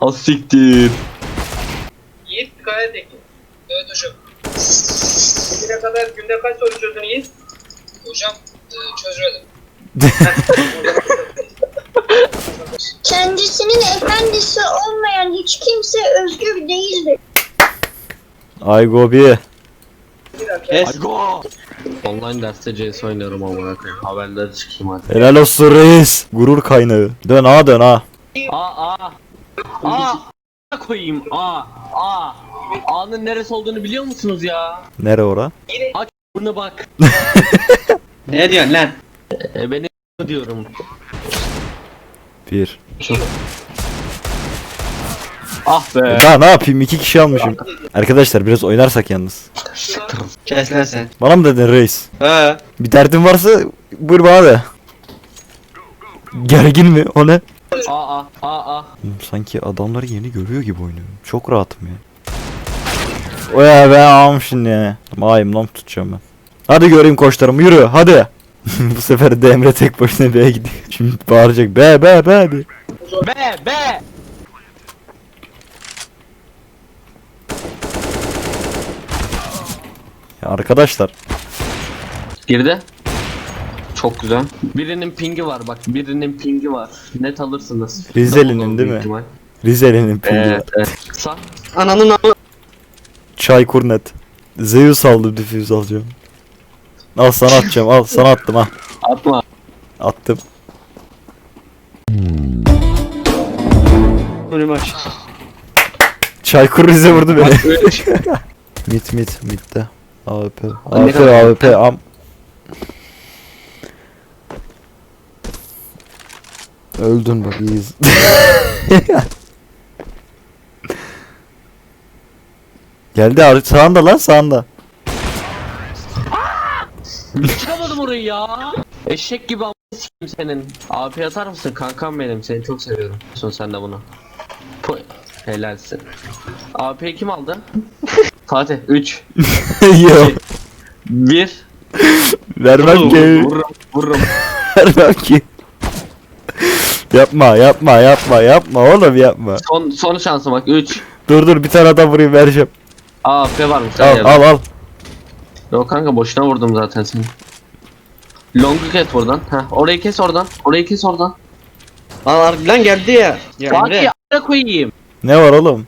Az siktir. Yiğit gayeteki. Evet hocam. Bugüne kadar günde kaç soru çözdün Yiğit? Hocam e, çözmedim. Kendisinin efendisi olmayan hiç kimse özgür değildir. Ay Gobi. Ay go. Online derste CS oynuyorum amına koyayım. Haberleri çıkayım hadi. Helal olsun reis. Gurur kaynağı. Dön ha dön ha. Aa aa. Aa. A koyayım. A. A. A'nın neresi olduğunu biliyor musunuz ya? Nere ora? Aç bunu bak. Ne diyorsun lan? E, beni diyorum. Bir. Ah be. Daha ne yapayım iki kişi almışım. Arkadaşlar biraz oynarsak yalnız. Kes lan sen. Bana mı dedin reis? Ha. Bir derdin varsa buyur bana de. Gergin mi? O ne? Aa aa Sanki adamları yeni görüyor gibi oynuyorum. Çok rahatım ya. O ya ben ağam şimdi. Ayım lan tutacağım ben. Hadi göreyim koçlarım yürü hadi. Bu sefer de Emre tek başına B'ye gidiyor. Şimdi bağıracak be be be diye. Be be. Ya arkadaşlar Girdi. Çok güzel. Birinin pingi var bak birinin pingi var. Net alırsınız. Rizeli'nin değil mi? ihtimal. Rize'nin pingi var. Evet. Sağ. Ananın amı. Çay kurnet. Zeus aldı difüz alacağım. Al sana atacağım al sana attım ha. Atma. Attım. Önümü aç. Çaykur Rize vurdu beni. Üç. mit mit mitte. AWP. AWP AWP am. Öldün bak iyiyiz. Geldi abi sağında lan sağında. Çıkamadım orayı ya. Eşek gibi ama s**eyim senin. AP atar mısın kankam benim seni çok seviyorum. Son sen de bunu. Pu- Helalsin. AP kim aldı? Fatih 3 Yok 1 vermem ki. Vururum vururum. Vermem ki. Yapma yapma yapma yapma oğlum yapma. Son son şansım bak 3 Dur dur bir tane adam vurayım vereceğim. AP varmış. Al hadi al al. Yok kanka boşuna vurdum zaten seni. Long'u kes buradan. Heh, orayı kes oradan. Orayı kes oradan. Lan lan geldi ya. Ya Fatih Emre. a**ına koyayım. Ne var oğlum?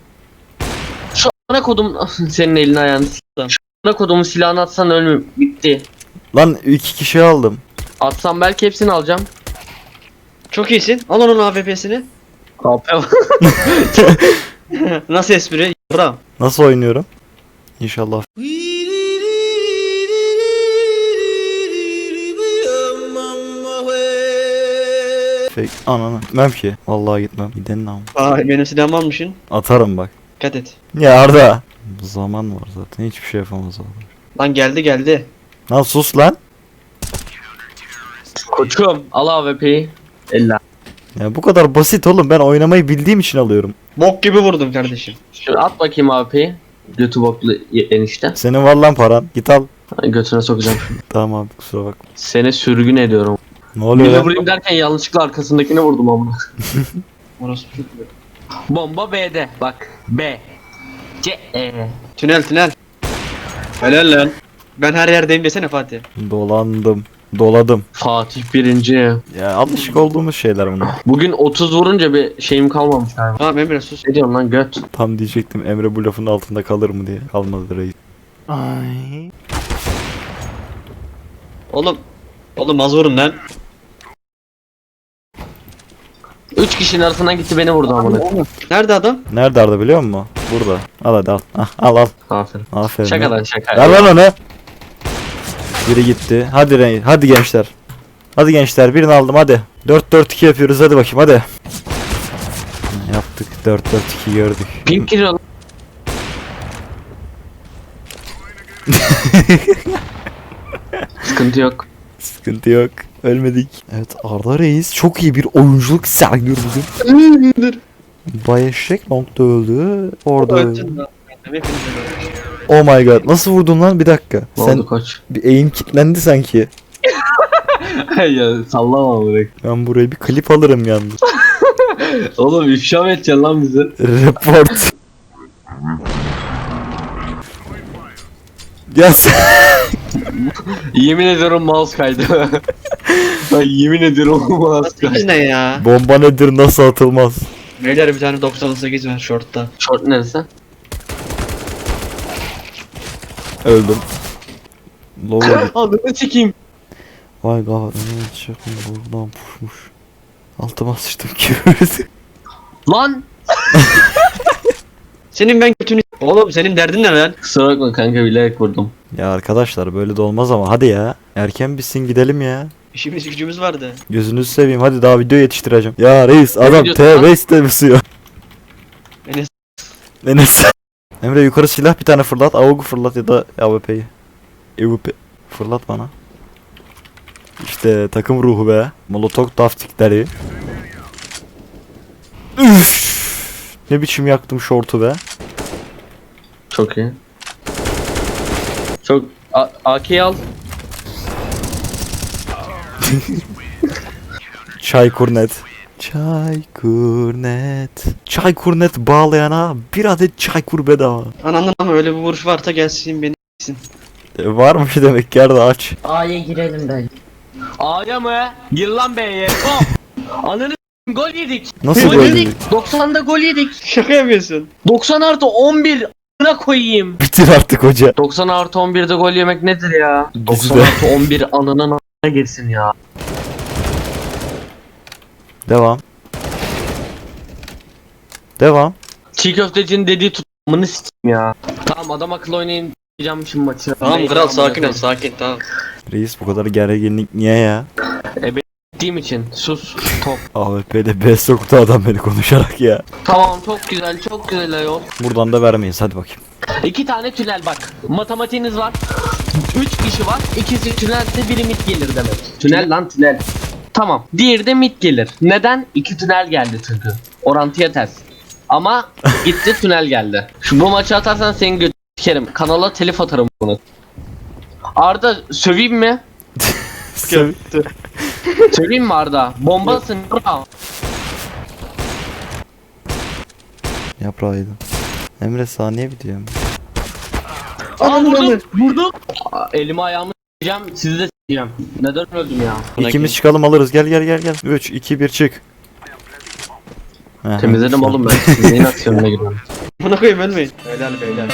Şu a**ına kodum senin elini ayağını s**tim. Şu a**ına kodumu silahını atsan ölmüm. Bitti. Lan iki kişi aldım. Atsam belki hepsini alacağım. Çok iyisin. Al onun AWP'sini. AP var. Nasıl espri? Bravo. Nasıl oynuyorum? İnşallah. Fake ananı. Gitmem ki. Vallahi gitmem. Gidenin ama. Aa benim silahımı almışsın. Atarım bak. Dikkat et. Ya Arda. Zaman var zaten. Hiçbir şey yapamaz adam. Lan geldi geldi. Lan sus lan. Koçum al AWP'yi. Ella. Ya bu kadar basit oğlum. Ben oynamayı bildiğim için alıyorum. Bok gibi vurdum kardeşim. Şöyle at bakayım AWP'yi. Götü boklu enişte. Senin var lan paran. Git al. Götüne sokacağım. Tamam abi kusura bakma. Seni sürgün ediyorum. Ne oluyor Birini lan? vurayım derken yanlışlıkla arkasındakini vurdum amına. Orası çok güzel. Bomba B'de. Bak. B. C. E. Tünel tünel. Helal lan. Ben her yerdeyim desene Fatih. Dolandım. Doladım. Fatih birinci. Ya alışık olduğumuz şeyler bunlar. Bugün 30 vurunca bir şeyim kalmamış galiba. Tamam Emre sus. Ne diyorsun lan göt? Tam diyecektim Emre bu lafın altında kalır mı diye. Kalmadı reis. Oğlum. Oğlum az vurun lan. 3 kişinin arasından gitti beni vurdu amına. Nerede adam? Nerede Arda biliyor musun? Burada. Al hadi al. Ah, al al. Aferin. Aferin. Şaka lan. lan şaka. Ver lan onu. Biri gitti. Hadi re- hadi gençler. Hadi gençler birini aldım hadi. 4-4-2 yapıyoruz hadi bakayım hadi. Ha, Yaptık 4-4-2 gördük. Pink lan. Sıkıntı yok. Sıkıntı yok. Ölmedik. Evet Arda Reis çok iyi bir oyunculuk sergiliyor bugün. Bay Eşek Long'da öldü. Orada öldü. Oh my god. Nasıl vurdun lan? Bir dakika. Ne Sen oldu koç? bir aim kilitlendi sanki. ya sallama amına. Ben buraya bir klip alırım yalnız. Oğlum ifşa mı edeceksin lan bizi? Report. ya sen... Yemin ediyorum mouse kaydı. Bak yemin ediyorum mouse kaydı. 8 ne ya? Bomba nedir nasıl atılmaz? Beyler bir tane 98 var shortta. Short neresi? Öldüm. Lower git. Adını sikeyim. Vay ne çıkın buradan puşmuş. Altıma sıçtım kürdü. Lan. Senin ben kötünü... Oğlum senin derdin ne lan? Kusura bakma kanka bilerek vurdum. Ya arkadaşlar böyle de olmaz ama hadi ya. Erken bitsin gidelim ya. İşimiz gücümüz vardı. Gözünüzü seveyim hadi daha video yetiştireceğim. Ya reis adam? TV istemiyor. Enes. Enes. Emre yukarı silah bir tane fırlat. AUG'u fırlat ya da AWP'yi. AWP. Fırlat bana. İşte takım ruhu be. Molotov taktikleri. Üf! Ne biçim yaktım şortu be. Çok iyi. Çok A- al. Çay kurnet. Çay kurnet. Çay kurnet bağlayana bir adet çay kur bedava. Ananın ama öyle bir vuruş varsa gelsin beni E, varmış demek ki yerde aç. A'ya girelim bence. A'ya mı? Gir lan B'ye. Hop. Ananı gol yedik. Nasıl gol gol yedik? yedik? 90'da gol yedik. Şaka yapıyorsun. 90 artı 11 a**ına koyayım. Bitir artık hoca. 90 artı 11'de gol yemek nedir ya? 90 Dizide. artı 11 ananın a**ına girsin ya. Devam. Devam. Çiğ köftecinin dediği tutamını s**eyim ya. Tamam adam akıllı oynayın diyeceğim şimdi maçı. Tamam kral sakin ol sakin tamam. Reis bu kadar gerginlik niye ya? Gittiğim için sus top. AWP'de B soktu adam beni konuşarak ya. Tamam çok güzel çok güzel ayol. Buradan da vermeyiz hadi bakayım. İki tane tünel bak. Matematiğiniz var. Üç kişi var. İkisi tünelde biri mid gelir demek. Tünel lan tünel. Tamam. Diğeri de mid gelir. Neden? İki tünel geldi çünkü. Orantıya ters. Ama gitti tünel geldi. Şu bu maçı atarsan seni gö sikerim. Kanala telif atarım bunu. Arda söveyim mi? Sev- Söveyim mi Arda? Bombasın. bravo. Yaprağıydı. Emre saniye bitiyor. Aa vurdum. Vurdum. Aa, Elimi ayağımı s**eceğim. Sizi de s**eceğim. Neden öldüm ya? İkimiz çıkalım alırız gel gel gel gel. 3 2 1 çık. Heh, Temizledim oğlum ben. Neyin aksiyonuna giriyorum? Buna koyayım ölmeyin. Helal beyler.